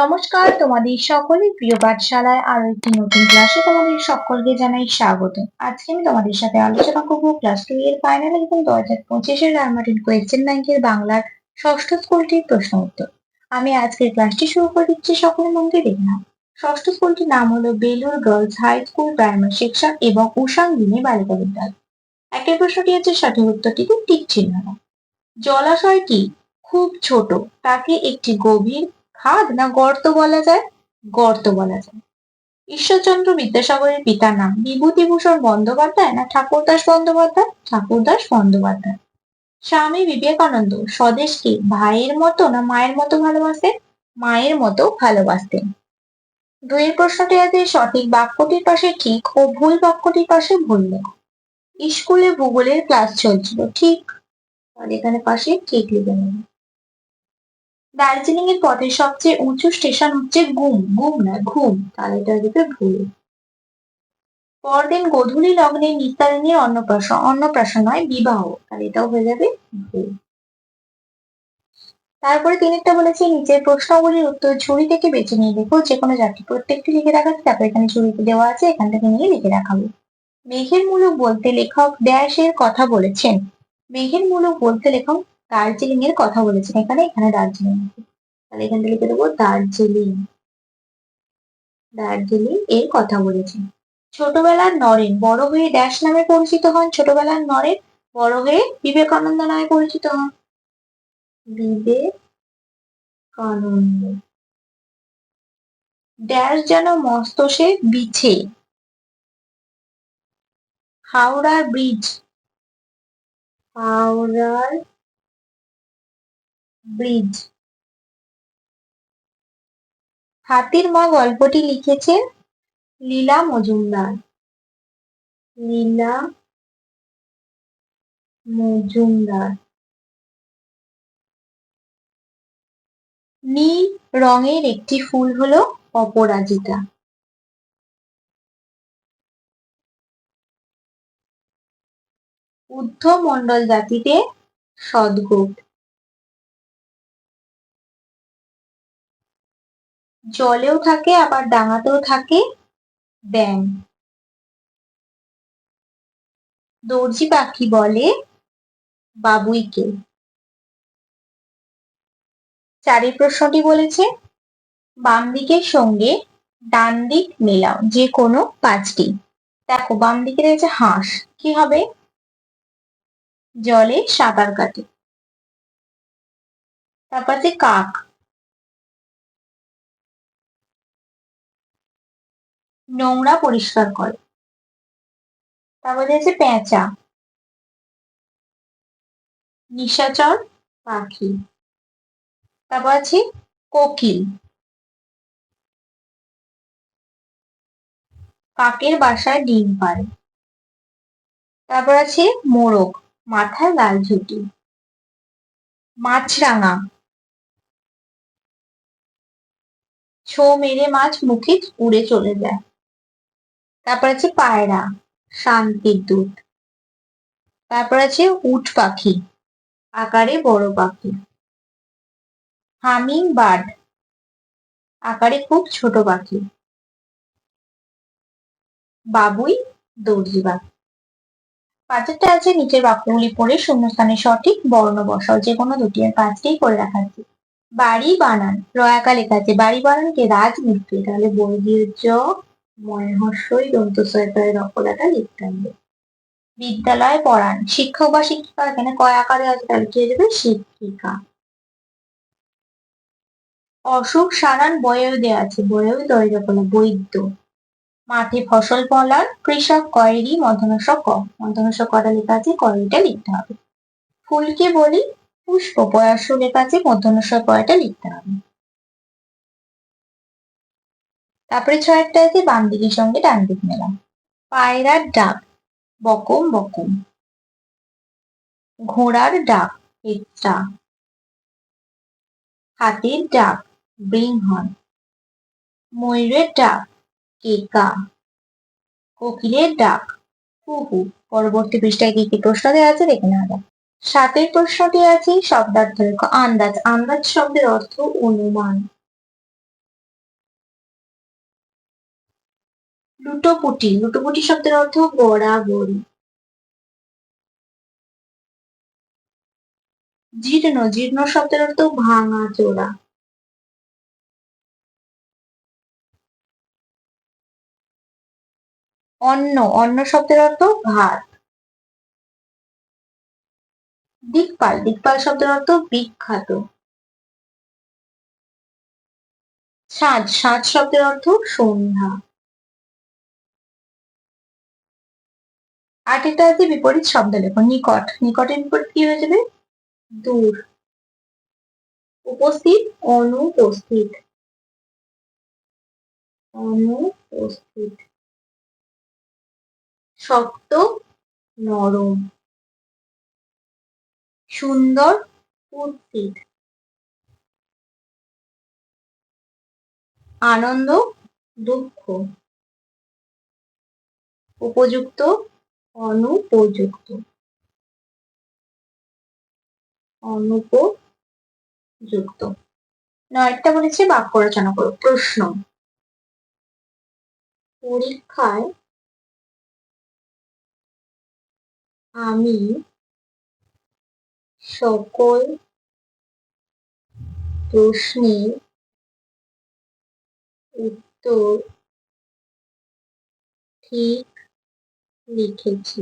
নমস্কার, তোমাদের সকলের প্রিয় পাঠশালায় আরও একটি নতুন ক্লাসে তোমাদের সকলকে জানাই স্বাগত। আজকে আমি তোমাদের সাথে আলোচনা করব ক্লাস টু এর ফাইনাল এবং দু হাজার পঁচিশের রায়মার্টিন কোয়েশ্চেন ব্যাংকের বাংলার ষষ্ঠ স্কুলটির প্রশ্ন উত্তর। আমি আজকের ক্লাসটি শুরু করে দিচ্ছি, সকলের মধ্যে দেখে নাও। ষষ্ঠ স্কুলটির নাম হলো Belur girls high school primary section এবং উষাঙ্গিনী বালিকা বিদ্যালয়। একের প্রশ্নটি হচ্ছে, সঠিক উত্তরটিতে টিক চিহ্ন না। জলাশয়টি খুব ছোট, তাকে একটি গভীর খাদ না গর্ত বলা যায়? গর্ত বলা যায়। ঈশ্বরচন্দ্র বিদ্যাসাগরের পিতার নাম বিভূতিভূষণ বন্দ্যোপাধ্যায় না ঠাকুরদাস বন্দ্যোপাধ্যায়? ঠাকুরদাস বন্দ্যোপাধ্যায়। স্বামী বিবেকানন্দ স্বদেশকে ভাইয়ের মতো না মায়ের মতো ভালোবাসতেন? মায়ের মতো ভালোবাসতেন। দুইয়ের প্রশ্নটি আছে, সঠিক বাক্যটির পাশে ঠিক ও ভুল বাক্যটির পাশে ভুল স্কুলে ভূগোলের ক্লাস চলছিল, ঠিক? আর এখানে পাশে ঠিক লিখে নেবে। দার্জিলিং এর পথে সবচেয়ে উঁচু স্টেশন হচ্ছে গুম গুম না, ঘুম তাহলে এটা দিতে ভুল। পরদিন গধূলি লগ্নে নিস্তারিণীর অন্নপ্রাশন অন্নপ্রাশন নয় বিবাহ তাহলে এটাও হয়ে যাবে ভুল। তারপরে তিনেরটা বলেছে, নিচের প্রশ্নগুলির উত্তর ঝুড়ি থেকে বেছে নিয়ে দেখো যে কোনো চারটি, প্রত্যেকটি লিখে রাখাচ্ছে তারপর এখানে ঝুড়িতে দেওয়া আছে, এখান থেকে নিয়ে লিখে রাখাবো। মেঘের মূলক বলতে লেখক ড্যাশ এর কথা বলেছেন। মেঘের মূলক বলতে লেখক দার্জিলিং এর কথা বলেছেন। এখানে এখানে দার্জিলিং তাহলে এখান থেকে লিখে দেবো দার্জিলিং। দার্জিলিং এর কথা বলেছেন। ছোটবেলার নরেন, বড় হয়ে ড্যাশ নামে পরিচিত হন। ছোটবেলার নরেন, বড় হয়ে বিবেকানন্দ নামে পরিচিত হন। বিবেকানন্দ। ড্যাশ যেন মস্তসে বিছে। হাওড়ার ব্রিজ। হাওড়ার ব্রিজ। হাতির মা গল্পটি লিখেছেন লীলা মজুমদার। লীলা মজুমদার। নীল রঙের একটি ফুল হলো অপরাজিতা। ঊর্ধ্বমণ্ডল জাতিতে সদ্গোপ। জলেও থাকে, আবার ডাঙাতেও থাকে। ব্যাঙ দর্জি পাখি বলে বাবুইকে। চারি প্রশ্নটি বলেছে, বাম দিকের সঙ্গে ডান দিক মেলাও, যে কোনো পাঁচটি। দেখো, বাম দিকে রয়েছে হাঁস। কি হবে? জলে সাঁতার কাটে। তারপর আছে কাক। নোংরা পরিষ্কার করে। তারপরে আছে পেঁচা। নিশাচর পাখি। তারপর আছে কোকিল। কাকের বাসায় ডিম পারে তারপর আছে মোরগ, মাথায় লাল ঝুঁটি। মাছরাঙা। ছো মেরে মাছ মুখে উড়ে চলে যায়। তারপর আছে পায়রা শান্তির দূত তারপর আছে উট পাখি, আকারে বড় পাখি। হামিং বার্ড আকারে খুব ছোট পাখি। বাবুই, দর্জি পাখি। পাঁচটা আছে নিচের বাক্যগুলি পড়ে শূন্যস্থানে সঠিক বর্ণ বসাও। যে কোনো দুটি পাঁচটি করে রাখাচ্ছি। বাড়ি বানান, রয়াকা লেখা আছে। বাড়ি বানানকে রাজমিস্ত্রি তাহলে বর্গীয় জ ময় হর্ষই দন্ত সয়তায় রকলাটা লিখতে হবে বিদ্যালয়ে পড়ান। শিক্ষক বা শিক্ষিকা এখানে কয় আকারে আছে তাহলে কি হয়ে যাবে শিক্ষিকা। অসুখ সারান বয়েও দেওয়া আছে, বয়েও কলা বৈদ্য। মাঠে ফসল ফলান, কৃষক কয়েরি মধ্যনস্য ক। মধ্যনস্য কটা লেখা আছে? কয়েরিটা লিখতে হবে? ফুলকে বলি, পুষ্প পয়াস লেখা আছে মধ্যনস্য কয়টা লিখতে হবে? তারপরে আছে বাম দিকের সঙ্গে ডান দিক মেলাম। পায়রার ডাক বকম বকম। ঘোড়ার ডাক হেট্টা হাতির ডাক ব্রিং হন ময়ূরের ডাক কেকা। কোকিলের ডাক কুহু পরবর্তী পৃষ্ঠায় কি কি প্রশ্ন দেওয়া আছে দেখে নেওয়া যাক। সাতের প্রশ্নটি আছে, শব্দার্থ আন্দাজ। আন্দাজ শব্দের অর্থ অনুমান। লুটোপুটি লুটোপুটি শব্দের অর্থ গড়াগড়ি জীর্ণ জীর্ণ শব্দের অর্থ ভাঙা, চোরা। অন্ন অন্ন শব্দের অর্থ ভাত। দিকপাল দিকপাল শব্দের অর্থ বিখ্যাত। সাজ সাজ শব্দের অর্থ সন্ধ্যা। আটেটা আছে বিপরীত শব্দ লেখো, নিকট। নিকটের বিপরীত কি হয়ে যাবে? দূর। উপস্থিত, অনুপস্থিত। অনুপস্থিত। শক্ত, নরম। সুন্দর কুৎসিত আনন্দ, দুঃখ। উপযুক্ত অনুপযুক্ত। অনুপযুক্ত। নয়টা বলেছে বাক্য রচনা করো। প্রশ্ন। পরীক্ষায় আমি সকল প্রশ্নের উত্তর ঠিক লিখেছি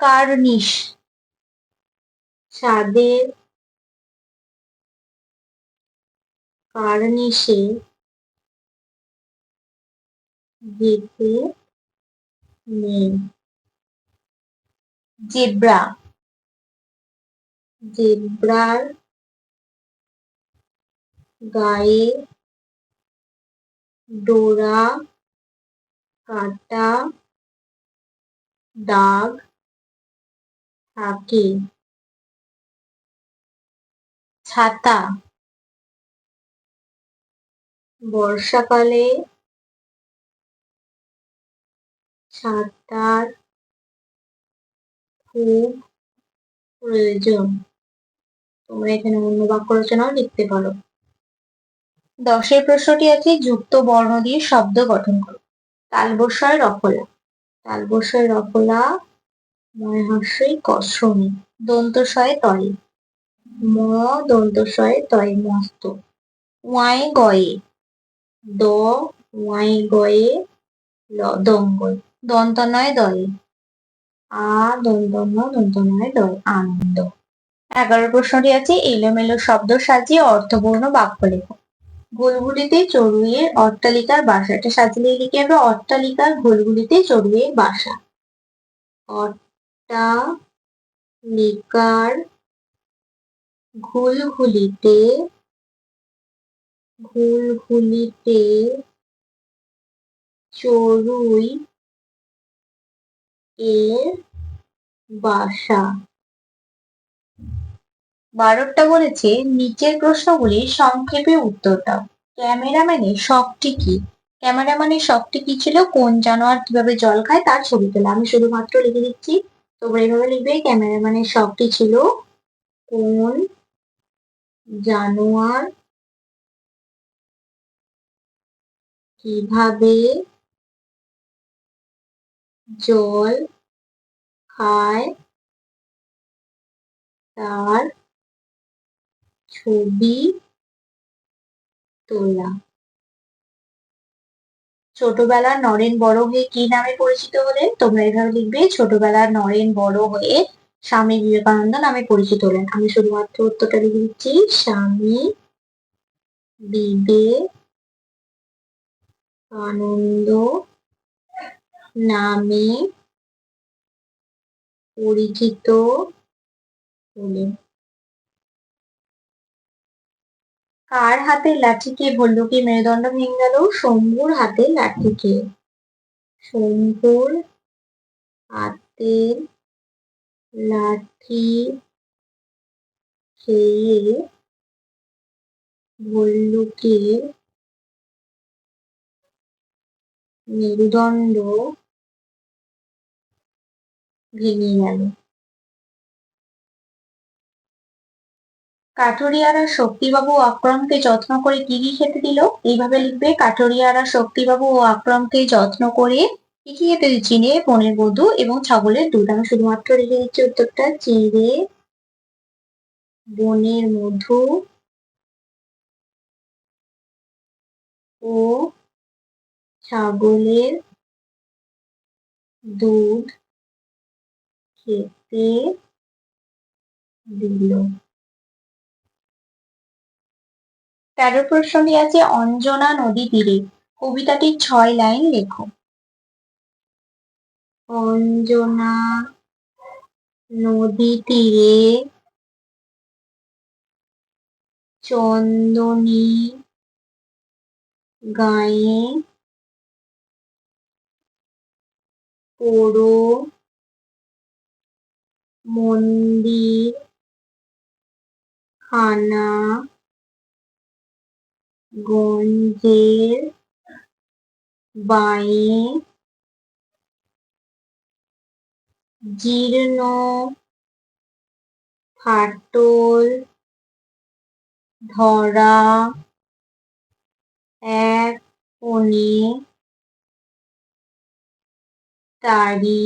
কার্নিশ। ছাদের কার্নিশে যেতে নেই। জেব্রা। জেব্রার গায়ে ডোরা, কাটা, দাগ থাকে। ছাতা। বর্ষাকালে ছাতার খুব প্রয়োজন। তোমরা এখানে অন্য বাক্য রচনাও লিখতে পারো। দশের প্রশ্নটি আছে, যুক্ত বর্ণ দিয়ে শব্দ গঠন করো। তালবস্যয় রফলা। তালবস্যয় রফলা ময়হাস্যই কশ্রমী। দন্তস্বয়ে তয়ে। ম দন্তস্বয়ে তয়ে মস্ত। ওয়াই গয়ে। দ ওয়াই গয়ে ল দঙ্গল। দন্তনয় দয়ে। আ দন্তন্য দন্তনয় দয়। আনন্দ। এগারো প্রশ্নটি আছে, এলোমেলো শব্দ সাজিয়ে অর্থপূর্ণ বাক্য লেখো। গোলগুলিতে চড়ুইয়ের অট্টালিকার বাসা। এটা সাজিয়ে লিখে হবে অট্টালিকার গোলগুলিতে চড়ুইয়ের বাসা। অট্টালিকার ঘুলঘুলিতে ঘুলঘুলিতে চড়ুই এর বাসা। বারোটা বলেছে, নিচের প্রশ্নগুলির সংক্ষেপে উত্তর দাও। ক্যামেরাম্যানের শখটি কি? ক্যামেরাম্যানের শখটি কি ছিল? কোন জানোয়ার কীভাবে জল খায়? তার ছবি তোলা। আমি শুধুমাত্র লিখে দিচ্ছি, তোমরা এভাবে লিখবে, ক্যামেরাম্যানের শখটি ছিল কোন জানোয়ার কীভাবে জল খায়? তার ছবি তোলা। ছোটবেলা নরেন বড় হয়ে কি নামে পরিচিত হলেন তোমরা এভাবে লিখবে ছোটবেলার নরেন বড় হয়ে স্বামী বিবেকানন্দ নামে পরিচিত হলেন। আমি শুধুমাত্র উত্তরটা লিখে দিচ্ছি, স্বামী বিবেকানন্দ নামে পরিচিত হলেন। কার হাতের লাঠিকে ভল্লুকি মেরুদণ্ড ভেঙে গেল? শম্ভুর হাতের লাঠিকে। শম্ভুর হাতের লাঠি খেয়ে ভল্লুকের মেরুদণ্ড ভেঙে গেল। কাঠুরিয়ারা শক্তিবাবু ও আকরমকে যত্ন করে কি কি খেতে দিল? এইভাবে লিখবে, কাঠুরিয়ারা শক্তিবাবু ও আক্রমকে যত্ন করে কি কি খেতে দিচ্ছি নে বনের বধূ এবং ছাগলের দুধ। আমি শুধুমাত্র লিখে দিচ্ছি উত্তরটা। চিড়ে, বনের মধু ও ছাগলের দুধ খেতে দিল। তেরো প্রশ্নটি আছে অঞ্জনা নদী তীরে। কবিতাটির ছয় লাইন লেখো। অঞ্জনা নদী তীরে চন্দনী গায়ে পোড়ো মন্দির খানা গঞ্জের বাঁয়ে জীর্ণ ফাটল ধরা এক কোণে তারি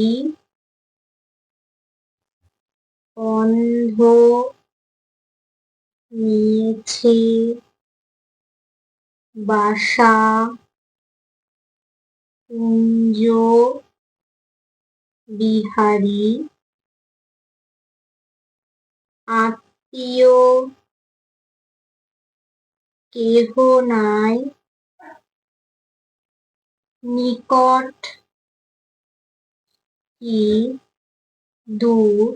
অন্ধ নিয়েছে। বাসা কুঞ্জ বিহারী আত্মীয় কেহ নাই নিকট কি দূর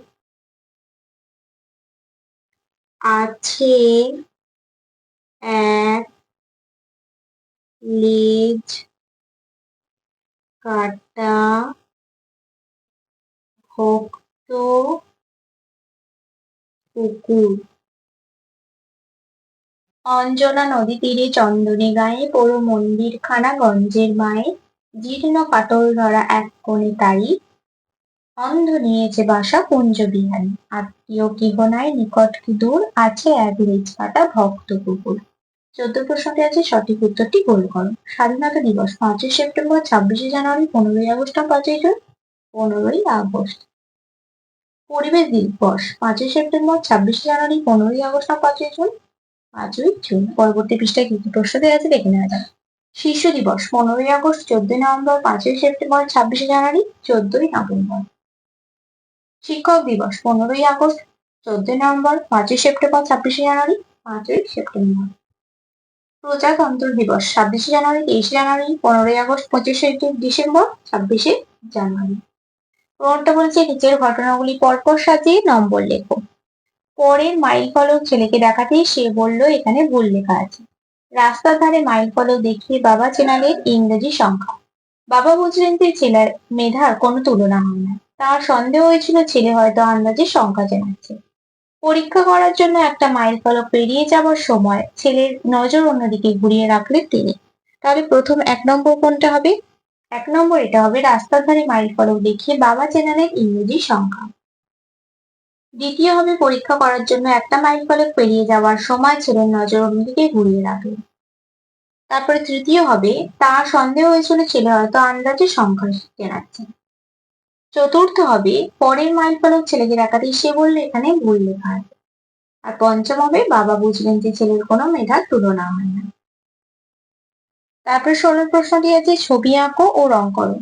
আছে এক লেজ, কাটা, ভক্ত, কুকুর। অঞ্জনা নদী তীরে চন্দনে গায়ে পোড়ো মন্দিরখানা গঞ্জের মায়ে জীর্ণ কাটল ধরা এক কোণে তাই অন্ধ নিয়েছে বাসা কুঞ্জ বিহারী আত্মীয় কেহ নাই নিকট কি দূর? আছে এক লেজ কাটা ভক্ত কুকুর। চোদ্দ প্রশ্নটি আছে সঠিক উত্তরটি গোল করো। স্বাধীনতা দিবস, পাঁচই সেপ্টেম্বর, ছাব্বিশে জানুয়ারি, পনেরোই আগস্ট না পাঁচই জুন, পনেরোই আগস্ট। পরিবেশ দিবস, পাঁচই সেপ্টেম্বর, ছাব্বিশে জানুয়ারি, পনেরোই আগস্ট না পাঁচই জুন পাঁচই জুন। পরবর্তী পৃষ্ঠায় কি কি প্রশ্ন দেওয়া আছে দেখে নেওয়া যাক। শিশু দিবস, পনেরোই আগস্ট, চোদ্দই নভেম্বর, পাঁচই সেপ্টেম্বর, ছাব্বিশে জানুয়ারি, চোদ্দই নভেম্বর। শিক্ষক দিবস, পনেরোই আগস্ট, চোদ্দই নভেম্বর, পাঁচই সেপ্টেম্বর, ছাব্বিশে জানুয়ারি, পাঁচই সেপ্টেম্বর। প্রজাতন্ত্র দিবস, ছাব্বিশে জানুয়ারি, তেইশে জানুয়ারি, পনেরোই আগস্ট, পঁচিশে ডিসেম্বর, ছাব্বিশে জানুয়ারি। প্রমাণটা বলছে, নিচের ঘটনাগুলি পরপর সাজিয়ে নম্বর লেখো। পরের মাইল ফলক ছেলেকে দেখাতে সে বলল, এখানে ভুল লেখা আছে। রাস্তার ধারে মাইল ফলক দেখিয়ে বাবা চেনালেন ইংরেজি সংখ্যা। বাবা বুঝলেন যে, ছেলের মেধার কোনো তুলনা হয় না। তার সন্দেহ হয়েছিল, ছেলে হয়তো আন্দাজে সংখ্যা চেনাচ্ছে। পরীক্ষা করার জন্য একটা মাইল ফলক পেরিয়ে যাওয়ার সময় ছেলের নজর অন্যদিকে ঘুরিয়ে রাখলেন তিনি। তাহলে প্রথম এক নম্বর কোনটা হবে? এক নম্বর এটা হবে রাস্তার ধারে মাইল ফলক দেখিয়ে বাবা চেনালেন ইংরেজি সংখ্যা। দ্বিতীয় হবে পরীক্ষা করার জন্য একটা মাইল ফলক পেরিয়ে যাওয়ার সময় ছেলের নজর অন্যদিকে ঘুরিয়ে রাখলেন। তারপরে তৃতীয় হবে তার সন্দেহ হয়েছিল ছেলে হয়তো আন্দাজে সংখ্যা চেনাচ্ছে চতুর্থ হবে পরের মাইল ফলক ছেলেকে দেখাতেই সে বললে এখানে ভুল লেখা আছে। আর পঞ্চম হবে বাবা বুঝলেন যে ছেলের কোনো মেধার তুলনা হয় না। তারপরে ষোলো প্রশ্নটি আছে, ছবি আঁকো ও রং করো।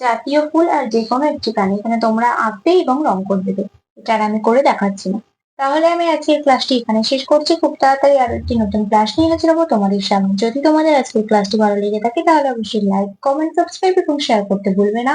জাতীয় ফুল আর যে কোনো একটি প্রাণী এখানে তোমরা আঁকবে এবং রং করে দেবে এটা আমি করে দেখাচ্ছি না। তাহলে আমি আজকের ক্লাসটি এখানে শেষ করছি। খুব তাড়াতাড়ি আরও একটি নতুন ক্লাস নিয়ে হাজির হব তোমাদের সামনে। যদি তোমাদের আজকের ক্লাসটি ভালো লেগে থাকে, তাহলে অবশ্যই লাইক কমেন্ট সাবস্ক্রাইব এবং শেয়ার করতে ভুলবে না।